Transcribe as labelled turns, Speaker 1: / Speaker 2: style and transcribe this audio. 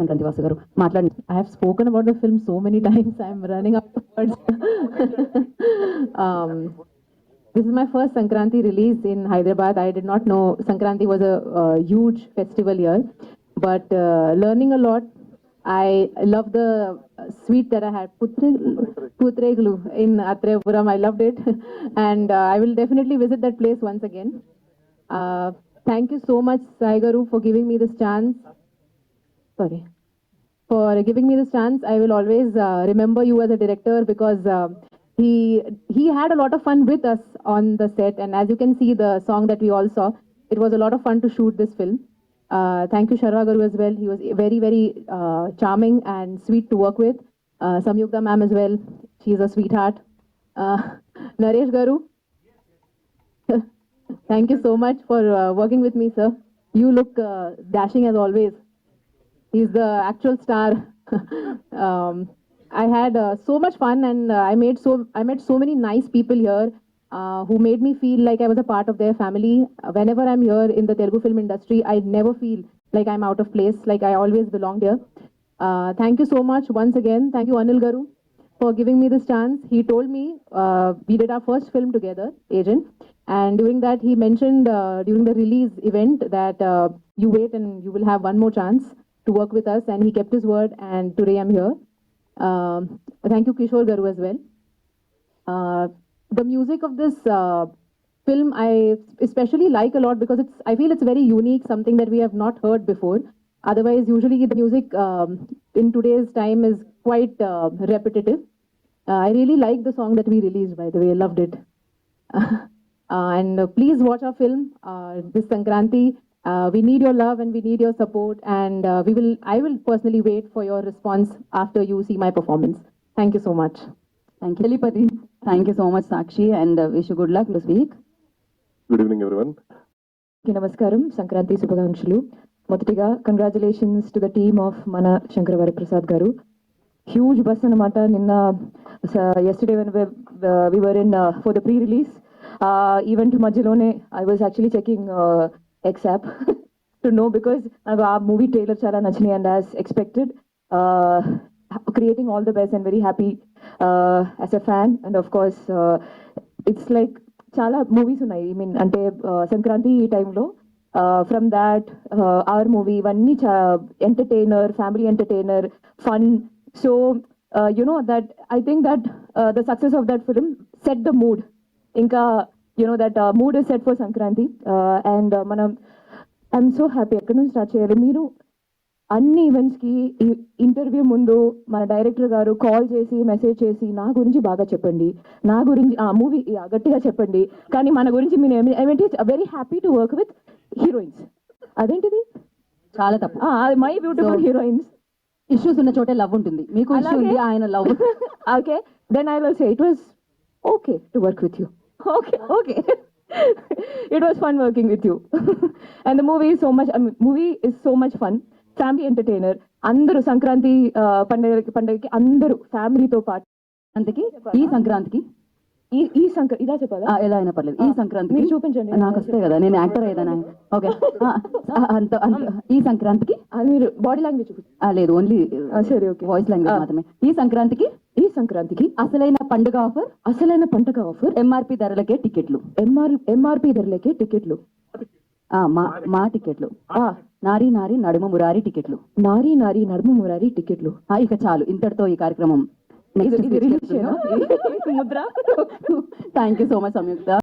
Speaker 1: సంక్రాంతి వాసు గారు మాట్లాడండి
Speaker 2: I have spoken about the film so many times, I'm running out of words. um, this is my first Sankranti release in Hyderabad. I did not know Sankranti was a, uh huge festival here, but uh, learning a lot. I love the sweet that I had, Putre, Putreglu in Atrepuram. I loved it, and uh, I will definitely visit that place once again. Uh, thank you so much, Sai Garu, for giving me this chance. Sorry for giving me this chance. I will always uh, remember you as a director because uh, he he had a lot of fun with us on the set, and as you can see, the song that we all saw, it was a lot of fun to shoot this film. Uh, thank you, Sharva as well. He was very, very uh, charming and sweet to work with. Uh, Samyukta ma'am as well. She's a sweetheart. Uh, Naresh Garu, thank you so much for uh, working with me, sir. You look dashing as always. He's the actual star. um, I had uh, so much fun, and uh, I made so I met so many nice people here uh, who made me feel like I was a part of their family. Uh, Whenever I'm here in the Telugu film industry, I never feel like I'm out of place. Like I always belong here. Uh, thank you so much once again. Thank you, Anil Garu, for giving me this chance. He told me uh, we did our first film together, Agent, and during that he mentioned during the release event that you wait and you will have one more chance to work with us, and he kept his word. And today I'm here. Um, thank you, Kishore Garu, as well. Uh, the music of this uh, film I especially like a lot because it's I feel it's very unique, something that we have not heard before. Otherwise, usually the music um, in today's time is quite uh, repetitive. Uh, I really like the song that we released, by the way, I loved it. uh, and uh, please watch our film this Sankranti. Uh, we need your love and we need your support, and uh, we will. I will personally wait for your response after you see my performance. Thank you so much.
Speaker 1: Thank you తెలిపతి thank you so much Sakshi and wish good luck to speak
Speaker 3: good evening everyone
Speaker 2: అందరికీ నమస్కారం సంక్రాంతి శుభాకాంక్షలు మొదటిగా congratulations to the team of మన Shankara Varaprasad garu huge buzz అనమాట నిన్న yesterday when we were in for the pre release event మధ్యలోనే I was actually checking X to know because నాకు ఆ మూవీ ట్రైలర్ చాలా నచ్చినాయి and as expected creating all the best and very happy as a fan and of course it's like చాలా movies ఉన్నాయి. I mean అంటే సంక్రాంతి ఈ టైంలో from that hour movie ఇవన్నీ entertainer family entertainer fun so you know that I think that the success of that film set the mood ఇంకా you know that mood is set for Sankranti and మనం I'm so happy ఎక్కడి నుంచి start చేయాలి? మీరు అన్ని ఈవెంట్స్కి interview ముందు మన director గారు కాల్ చేసి మెసేజ్ చేసి నా గురించి బాగా చెప్పండి. నా గురించి ఆ మూవీ గట్టిగా చెప్పండి. కానీ మన గురించి మీరు ఏమి- ఏమిటి very happy to work with heroines అదేంటిది?
Speaker 1: చాలా తప్పు.
Speaker 2: మై బ్యూటిఫుల్ హీరోయిన్స్
Speaker 1: ఇష్యూస్ ఉన్న చోటే లవ్ ఉంటుంది. మీకు ఇష్యూ
Speaker 2: అలాగే-
Speaker 1: ఉంది ఆయన love
Speaker 2: okay then I will say it was okay to work with you okay okay it was fun working with you and the movie so much movie is so much fun family entertainer అందరూ సంక్రాంతి పండుగ పండుగకి అందరూ ఫ్యామిలీతో పాటు
Speaker 1: అందుకే ఈ సంక్రాంతికి
Speaker 2: ఈ ఈ సంక్ర ఇదా చెప్పాలా?
Speaker 1: ఎలా అయినా పర్లేదు. ఈ
Speaker 2: ఆ,
Speaker 1: సంక్రాంతికి
Speaker 2: మీరు చూపించండి.
Speaker 1: నాకు వస్తాయి కదా నేను యాక్టర్ అయ్యేదానా? ఓకే. అంత ఈ సంక్రాంతికి
Speaker 2: మీరు బాడీ లాంగ్వేజ్ చూపించండి.
Speaker 1: లేదు ఓన్లీ
Speaker 2: సరే ఓకే
Speaker 1: వాయిస్ లాంగ్వేజ్. మాత్రమే. ఈ సంక్రాంతికి
Speaker 2: సంక్రాంతికి
Speaker 1: అసలైన పండుగ ఆఫర్
Speaker 2: అసలైన పంటగ ఆఫర్.
Speaker 1: ఎంఆర్పి ధరలకే టికెట్లు.
Speaker 2: ఎంఆర్ ఎంఆర్పి ధరలకే టికెట్లు.
Speaker 1: ఆ, మా మా టికెట్లు.
Speaker 2: ఆ,
Speaker 1: నారీ నారీ నడుమ మురారి టికెట్లు.
Speaker 2: నారీ నారీ నడుము మురారి టికెట్లు.
Speaker 1: ఆ, ఇక చాలు. ఇంతటితో ఈ కార్యక్రమం? Mudra thank you so much Samyuktha